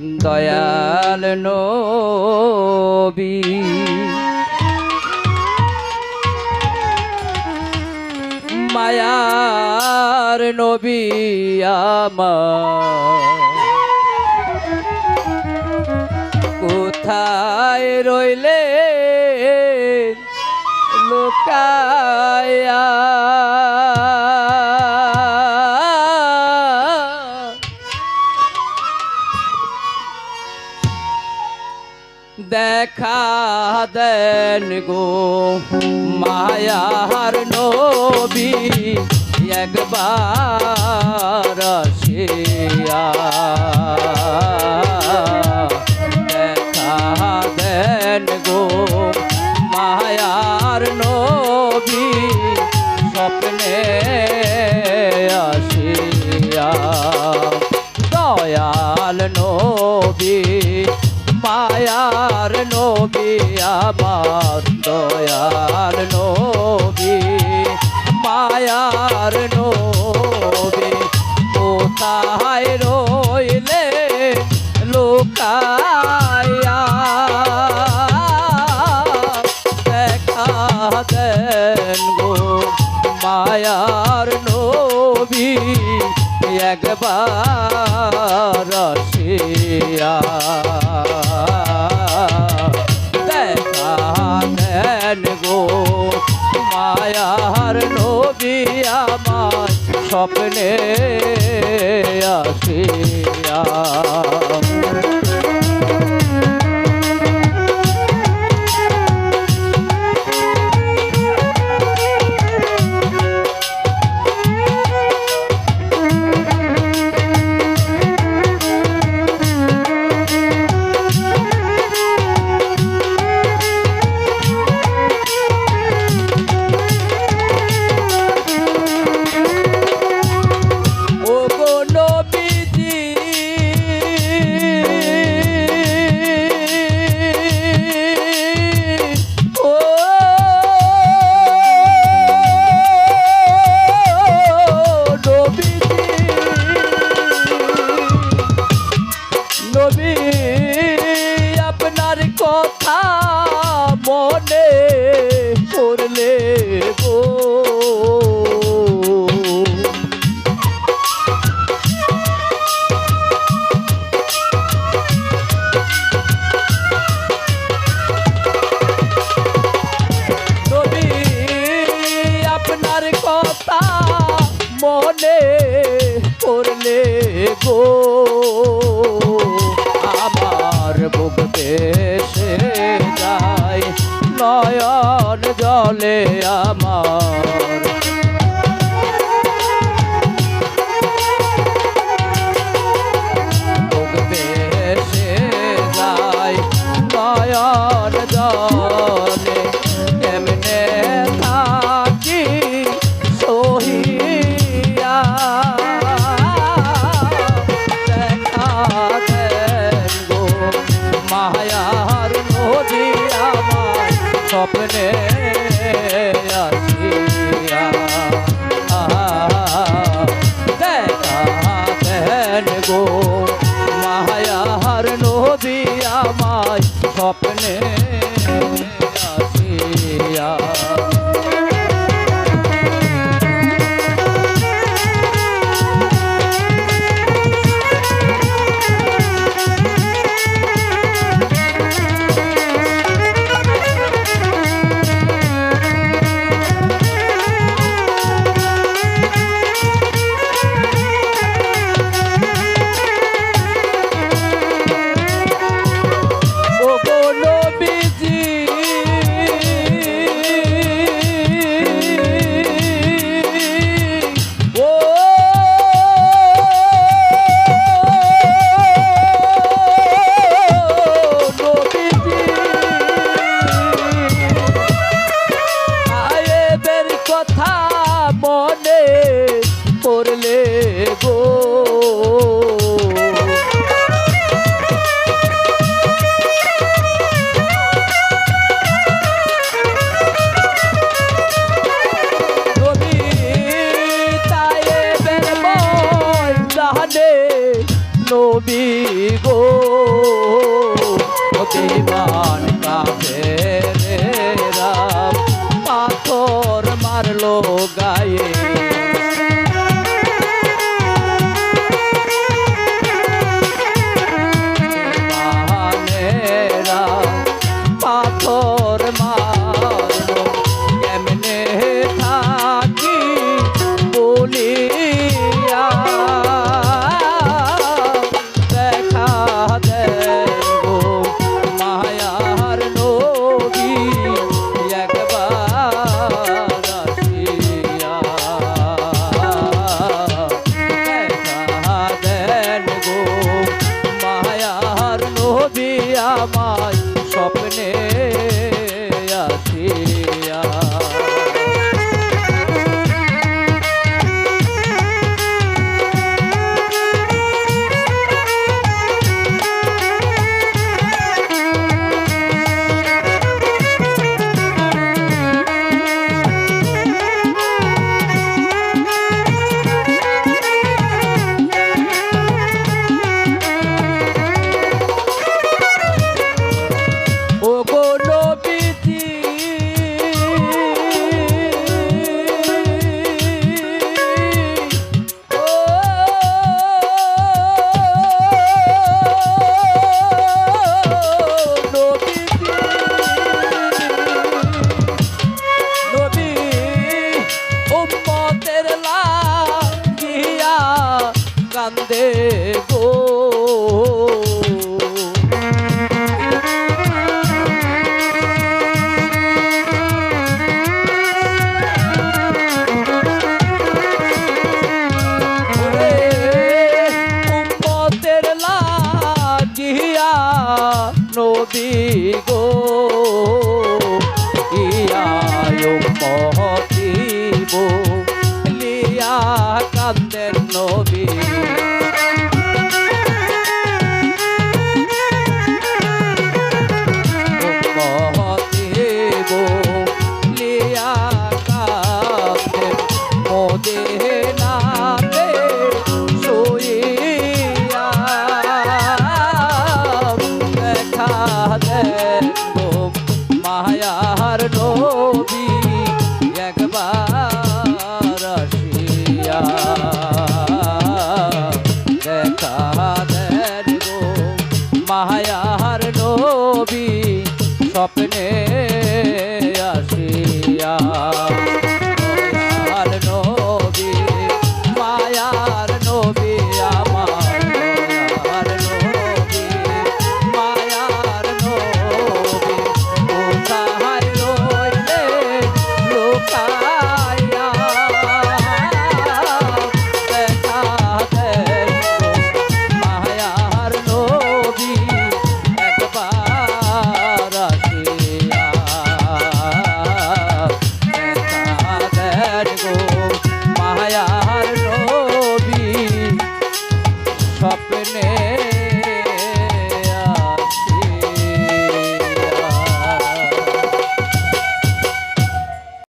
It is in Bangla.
দয়াল নবী। মায়ার নবী আমার। কোথায় রইলে লোকায়া দেখা দেন গো মায়ার নবী একবার আসিয়া নবী আমার দয়াল নবী? মায়ার নবী, কোথায় রইলে লোকায়া দেখা দেন গো মায়ার নবী, একবার দেখা দেন গো। মায়ার নবী আমার স্বপ্নে আসিয়া। গো স্বপ্নে আসিয়া দেখা দেন গো মায়ার নদী আমায় স্বপ্নে নবী গো। বিমান কাফেরেরা পাথর মারলো নবী গো ইয়া উম্মতি বো লিয়া কান্দের নবী। দেন মায়ার নবী একবার আসিয়া দেখা দেন মায়ার নবী স্বপ্নে